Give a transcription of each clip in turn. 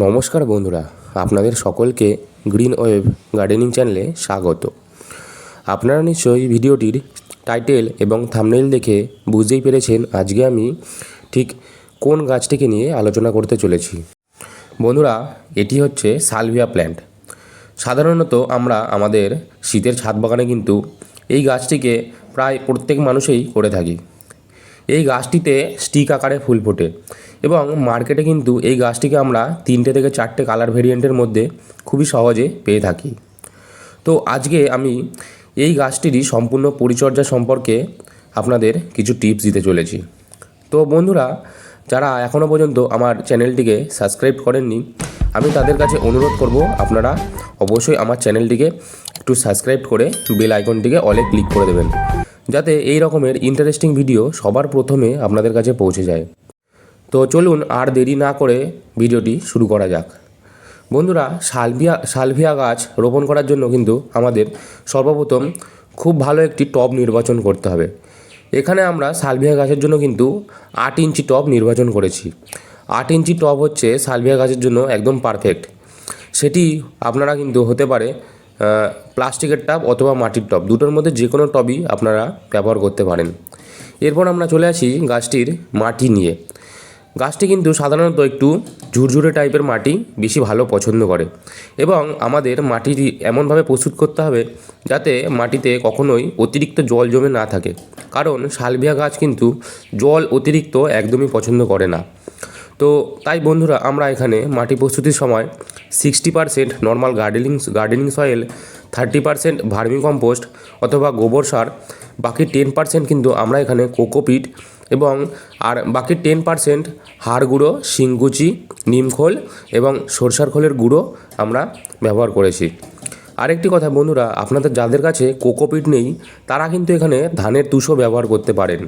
নমস্কার বন্ধুরা, আপনাদের সকলকে গ্রিন ওয়েভ গার্ডেনিং চ্যানেলে স্বাগত। আপনারা নিশ্চয়ই ভিডিওটির টাইটেল এবং থামনেল দেখে বুঝতেই পেরেছেন আজকে আমি ঠিক কোন গাছটিকে নিয়ে আলোচনা করতে চলেছি। বন্ধুরা, এটি হচ্ছে সালভিয়া প্ল্যান্ট। সাধারণত আমরা আমাদের শীতের ছাদ বাগানে কিন্তু এই গাছটিকে প্রায় প্রত্যেক মানুষই করে থাকি। এই গাছটিতে স্টিক আকারে ফুল ফোটে। এবং মার্কেটে কিন্তু এই গাছটিকে আমরা তিনটে থেকে চারটে কালার ভেরিয়েন্টের মধ্যে খুবই সহজে পেয়ে থাকি। তো আজকে আমি এই গাছটিরই সম্পূর্ণ পরিচর্যা সম্পর্কে আপনাদের কিছু টিপস দিতে চলেছি। তো বন্ধুরা, যারা এখনও পর্যন্ত আমার চ্যানেলটিকে সাবস্ক্রাইব করেননি, আমি তাদের কাছে অনুরোধ করব আপনারা অবশ্যই আমার চ্যানেলটিকে একটু সাবস্ক্রাইব করে বেল আইকনটিকে অলে ক্লিক করে দেবেন, যাতে এই রকমের ইন্টারেস্টিং ভিডিও সবার প্রথমে আপনাদের কাছে পৌঁছে যায়। তো চলুন আর দেরি না করে ভিডিওটি শুরু করা যাক। বন্ধুরা, সালভিয়া সালভিয়া গাছ রোপণ করার জন্য কিন্তু আমাদের সর্বপ্রথম খুব ভালো একটি টব নির্বাচন করতে হবে। এখানে আমরা সালভিয়া গাছের জন্য কিন্তু আট ইঞ্চি টব নির্বাচন করেছি। আট ইঞ্চি টব হচ্ছে সালভিয়া গাছের জন্য একদম পারফেক্ট। সেটি আপনারা কিন্তু হতে পারে প্লাস্টিকের টাব অথবা মাটির টব, দুটোর মধ্যে যে কোনো টবই আপনারা ব্যবহার করতে পারেন। এরপর আমরা চলে আসি গাছটির মাটি নিয়ে। গাছটি কিন্তু সাধারণত একটু ঝুরঝুরে টাইপের মাটি বেশি ভালো পছন্দ করে। এবং আমাদের মাটিটি এমনভাবে প্রস্তুত করতে হবে যাতে মাটিতে কখনোই অতিরিক্ত জল জমে না থাকে। কারণ সালভিয়া গাছ কিন্তু জল অতিরিক্ত একদমই পছন্দ করে না। তো তাই বন্ধুরা, আমরা এখানে মাটি প্রস্তুতির সময় sixty percent normal gardening gardening soil thirty percent vermicompost অথবা গোবর সার, বাকি টেন পারসেন্ট কিন্তু আমরা এখানে কোকোপিট এবং আর বাকি টেন পারসেন্ট হাড় গুঁড়ো, শিংকুচি নিমখোল এবং সরষার খোলের গুঁড়ো আমরা ব্যবহার করেছি। আরেকটি কথা বন্ধুরা, আপনাদের যাদের কাছে কোকোপিট নেই, তারা কিন্তু এখানে ধানের তুষও ব্যবহার করতে পারেন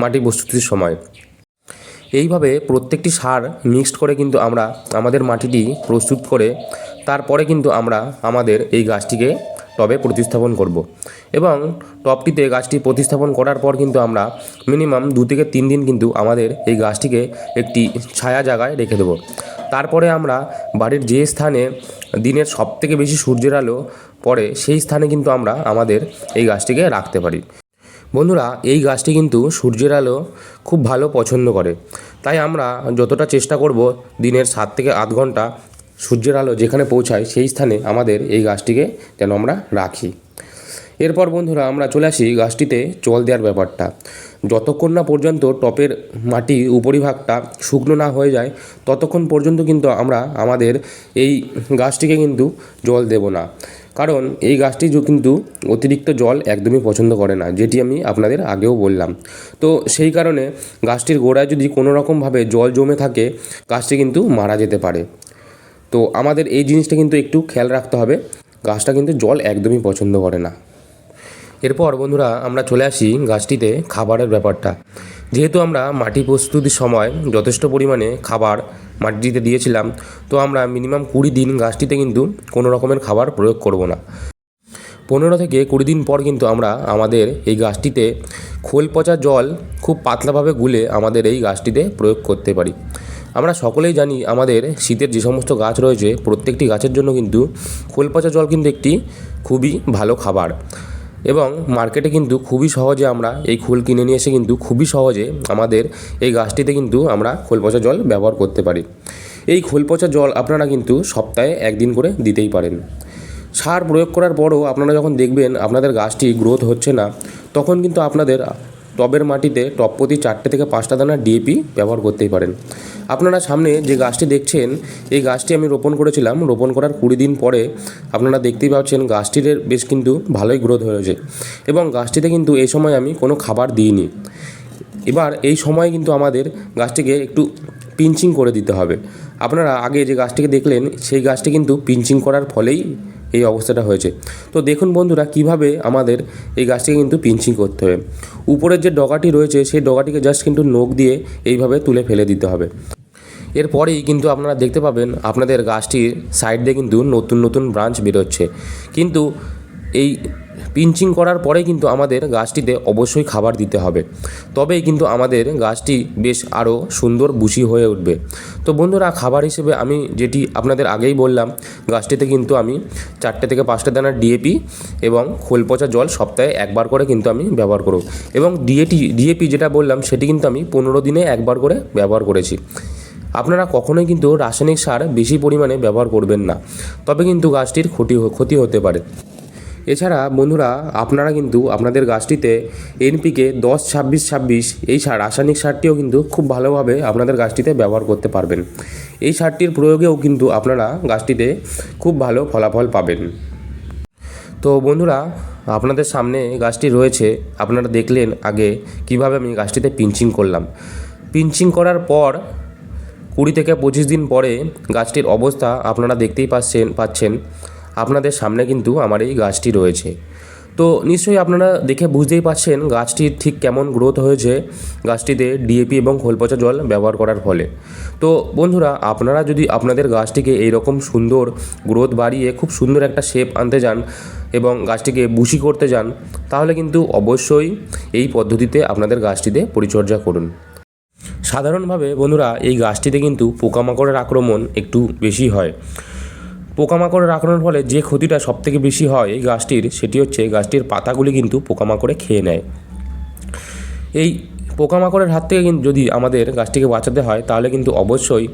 মাটি প্রস্তুতির সময়। এইভাবে প্রত্যেকটি সার মিক্সড করে কিন্তু আমরা আমাদের মাটিটি প্রস্তুত করে, তারপরে কিন্তু আমরা আমাদের এই গাছটিকে টবে প্রতিস্থাপন করব। এবং টবটিতে গাছটি প্রতিস্থাপন করার পর কিন্তু আমরা মিনিমাম দু থেকে তিন দিন কিন্তু আমাদের এই গাছটিকে একটি ছায়া জায়গায় রেখে দেবো। তারপরে আমরা বাড়ির যে স্থানে দিনের সব থেকে বেশি সূর্যের আলো পড়ে সেই স্থানে কিন্তু আমরা আমাদের এই গাছটিকে রাখতে পারি। বন্ধুরা, এই গাছটি কিন্তু সূর্যের আলো খুব ভালো পছন্দ করে। তাই আমরা যতটা চেষ্টা করব দিনের সাত থেকে আধ ঘণ্টা সূর্যের আলো যেখানে পৌঁছায় সেই স্থানে আমাদের এই গাছটিকে যেন আমরা রাখি। এরপর বন্ধুরা আমরা চলে আসি গাছটিতে জল দেওয়ার ব্যাপারটা। যতক্ষণ না পর্যন্ত টপের মাটি উপরিভাগটা শুকনো না হয়ে যায়, ততক্ষণ পর্যন্ত কিন্তু আমরা আমাদের এই গাছটিকে কিন্তু জল দেব না। কারণ এই গাছটি কিন্তু অতিরিক্ত জল একদমই পছন্দ করে না, যেটি আমি আপনাদের আগেও বললাম। তো সেই কারণে গাছটির গোড়ায় যদি কোনো রকমভাবে জল জমে থাকে, গাছটি কিন্তু মারা যেতে পারে। তো আমাদের এই জিনিসটা কিন্তু একটু খেয়াল রাখতে হবে। গাছটা কিন্তু জল একদমই পছন্দ করে না। এরপর বন্ধুরা আমরা চলে আসি গাছটিতে খাবারের ব্যাপারটা। যেহেতু আমরা মাটি প্রস্তুতির সময় যথেষ্ট পরিমাণে খাবার মাটিতে দিয়েছিলাম, তো আমরা মিনিমাম কুড়ি দিন গাছটিতে কিন্তু কোনো রকমের খাবার প্রয়োগ করব না। পনেরো থেকে কুড়ি দিন পর কিন্তু আমরা আমাদের এই গাছটিতে খোল পচা জল খুব পাতলাভাবে গুলে আমাদের এই গাছটিতে প্রয়োগ করতে পারি। আমরা সকলেই জানি আমাদের শীতের যে সমস্ত গাছ রয়েছে, প্রত্যেকটি গাছের জন্য কিন্তু খোল পচা জল কিন্তু একটি খুবই ভালো খাবার। এবং মার্কেটে কিন্তু খুবই সহজে আমরা এই খোল কিনে নিয়ে এসে কিন্তু খুবই সহজে আমাদের এই গাছটিতে কিন্তু আমরা খোল পচা জল ব্যবহার করতে পারি। এই খোল পচা জল আপনারা কিন্তু সপ্তাহে একদিন করে দিতেই পারেন। সার প্রয়োগ করার পরও আপনারা যখন দেখবেন আপনাদের গাছটি গ্রোথ হচ্ছে না, তখন কিন্তু আপনাদের টবের মাটিতে টব প্রতি চারটে থেকে পাঁচটা দানা ডিএপি ব্যবহার করতেই পারেন। আপনারা সামনে যে গাছটি দেখছেন, এই গাছটি আমি রোপণ করেছিলাম। রোপণ করার কুড়ি দিন পরে আপনারা দেখতেই পাচ্ছেন গাছটির বেশ কিন্তু ভালোই গ্রোথ হয়েছে এবং গাছটিতে কিন্তু এই সময় আমি কোনো খাবার দিইনি। এবার এই সময় কিন্তু আমাদের গাছটিকে একটু পিঞ্চিং করে দিতে হবে। আপনারা আগে যে গাছটিকে দেখলেন, সেই গাছটি কিন্তু পিঞ্চিং করার ফলেই এই অবস্থাটা হয়েছে। তো দেখুন বন্ধুরা, কীভাবে আমাদের এই গাছটিকে কিন্তু পিঞ্চিং করতে হবে। উপরের যে ডগাটি রয়েছে, সেই ডগাটিকে জাস্ট কিন্তু নোক দিয়ে এইভাবে তুলে ফেলে দিতে হবে। এরপরেই কিন্তু আপনারা দেখতে পাবেন, আপনাদের গাছটির সাইড দিয়ে কিন্তু নতুন নতুন ব্রাঞ্চ বেরোচ্ছে। কিন্তু এই পিঞ্চিং করার পরে কিন্তু আমাদের গাছটিতে অবশ্যই খাবার দিতে হবে। তবেই কিন্তু আমাদের গাছটি বেশ আরও সুন্দর বুশি হয়ে উঠবে। তো বন্ধুরা, খাবার হিসেবে আমি যেটি আপনাদের আগেই বললাম, গাছটিতে কিন্তু আমি চারটে থেকে পাঁচটা দানার ডিএপি এবং খোল পচা জল সপ্তাহে একবার করে কিন্তু আমি ব্যবহার করব। এবং ডিএটি ডিএপি যেটা বললাম, সেটি কিন্তু আমি পনেরো দিনে একবার করে ব্যবহার করেছি। আপনারা কখনোই কিন্তু রাসায়নিক সার বেশি পরিমাণে ব্যবহার করবেন না। তবে কিন্তু গাছটির ক্ষতি ক্ষতি হতে পারে। এছাড়া বন্ধুরা, আপনারা কিন্তু আপনাদের গাছটিতে এনপিকে দশ, ছাব্বিশ ছাব্বিশ এই সার, রাসায়নিক সারটিও কিন্তু খুব ভালোভাবে আপনাদের গাছটিতে ব্যবহার করতে পারবেন। এই সারটির প্রয়োগেও কিন্তু আপনারা গাছটিতে খুব ভালো ফলাফল পাবেন। তো বন্ধুরা, আপনাদের সামনে গাছটি রয়েছে, আপনারা দেখলেন আগে কীভাবে আমি গাছটিতে পিঞ্চিং করলাম। পিঞ্চিং করার পর কুড়ি থেকে পঁচিশ দিন পরে গাছটির অবস্থা আপনারা দেখতেই পাচ্ছেন পাচ্ছেন। আপনাদের সামনে কিন্তু আমার এই গাছটি রয়েছে। তো নিশ্চয়ই আপনারা দেখে বুঝতেই পারছেন গাছটির ঠিক কেমন গ্রোথ হয়েছে, গাছটিতে ডিএপি এবং খোলপচা জল ব্যবহার করার ফলে। তো বন্ধুরা, আপনারা যদি আপনাদের গাছটিকে এইরকম সুন্দর গ্রোথ বাড়িয়ে খুব সুন্দর একটা শেপ আনতে যান এবং গাছটিকে বুশি করতে যান, তাহলে কিন্তু অবশ্যই এই পদ্ধতিতে আপনাদের গাছটিতে পরিচর্যা করুন। সাধারণভাবে বন্ধুরা, এই গাছটিতে কিন্তু পোকামাকড়ের আক্রমণ একটু বেশি হয়। পোকামাকড়ের আক্রমণের ফলে যে ক্ষতিটা সবথেকে বেশি হয় এই গাছটির, সেটি হচ্ছে গাছটির পাতাগুলি কিন্তু পোকামাকড়ে খেয়ে নেয়। এই পোকামাকড়ের হাত থেকে কিন্তু যদি আমাদের গাছটিকে বাঁচাতে হয়, তাহলে কিন্তু অবশ্যই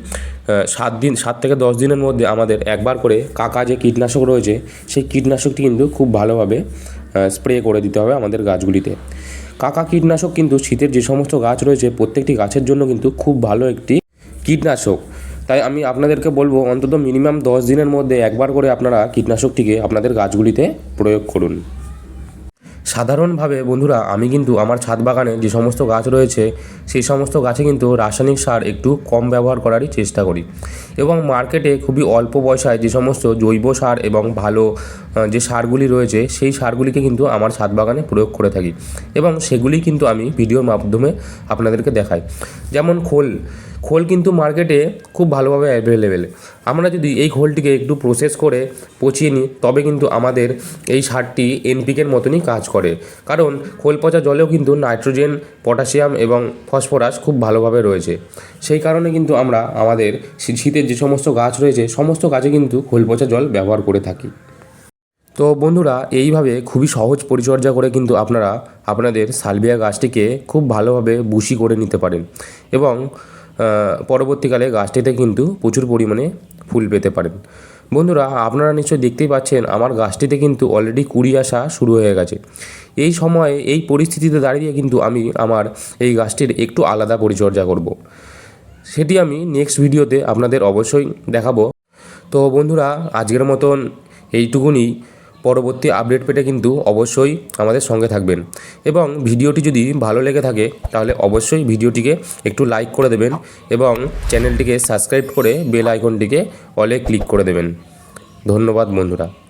সাত দিন, সাত থেকে দশ দিনের মধ্যে আমাদের একবার করে কাকা যে কীটনাশক রয়েছে, সেই কীটনাশকটি কিন্তু খুব ভালোভাবে স্প্রে করে দিতে হবে আমাদের গাছগুলিতে। কাকা কীটনাশক কিন্তু শীতের যে সমস্ত গাছ রয়েছে, প্রত্যেকটি গাছের জন্য কিন্তু খুব ভালো একটি কীটনাশক। তাই আমি আপনাদেরকে বলব, অন্তত মিনিমাম দশ দিনের মধ্যে একবার করে আপনারা কীটনাশকটিকে আপনাদের গাছগুলিতে প্রয়োগ করুন। সাধারণভাবে বন্ধুরা, আমি কিন্তু আমার ছাদ বাগানে যে সমস্ত গাছ রয়েছে, সেই সমস্ত গাছে কিন্তু রাসায়নিক সার একটু কম ব্যবহার করারই চেষ্টা করি। এবং মার্কেটে খুবই অল্প পয়সায় যে সমস্ত জৈব সার এবং ভালো যে সারগুলি রয়েছে, সেই সারগুলিকে কিন্তু আমার ছাদ বাগানে প্রয়োগ করে থাকি। এবং সেগুলি কিন্তু আমি ভিডিওর মাধ্যমে আপনাদেরকে দেখাই। যেমন খোল খোল কিন্তু মার্কেটে খুব ভালোভাবে অ্যাভেলেবেল আমরা যদি এই খোলটিকে একটু প্রসেস করে পচিয়ে নিই, তবে কিন্তু আমাদের এই সারটি এনপিকের মতনই কাজ করে। কারণ খোল পচা জলেও কিন্তু নাইট্রোজেন, পটাশিয়াম এবং ফসফরাস খুব ভালোভাবে রয়েছে। সেই কারণে কিন্তু আমরা আমাদের শীতের যে সমস্ত গাছ রয়েছে, সমস্ত গাছে কিন্তু খোল পচা জল ব্যবহার করে থাকি। তো বন্ধুরা, এইভাবে খুবই সহজ পরিচর্যা করে কিন্তু আপনারা আপনাদের সালভিয়া গাছটিকে খুব ভালোভাবে বুশি করে নিতে পারেন এবং পরবর্তীকালে গাছটিতে কিন্তু প্রচুর পরিমাণে ফুল পেতে পারেন। বন্ধুরা, আপনারা নিশ্চয়ই দেখতেই পাচ্ছেন আমার গাছটিতে কিন্তু অলরেডি কুড়ি আসা শুরু হয়ে গেছে। এই সময়ে, এই পরিস্থিতিতে দাঁড়িয়ে কিন্তু আমি আমার এই গাছটির একটু আলাদা পরিচর্যা করব। সেটি আমি নেক্সট ভিডিওতে আপনাদের অবশ্যই দেখাবো। তো বন্ধুরা, আজকের মতন এইটুকুনি। পরবর্তী আপডেট পেতে কিন্তু অবশ্যই আমাদের সঙ্গে থাকবেন। এবং ভিডিওটি যদি ভালো লেগে থাকে, তাহলে অবশ্যই ভিডিওটিকে একটু লাইক করে দেবেন এবং চ্যানেলটিকে সাবস্ক্রাইব করে বেল আইকনটিকে অলে ক্লিক করে দেবেন। ধন্যবাদ বন্ধুরা।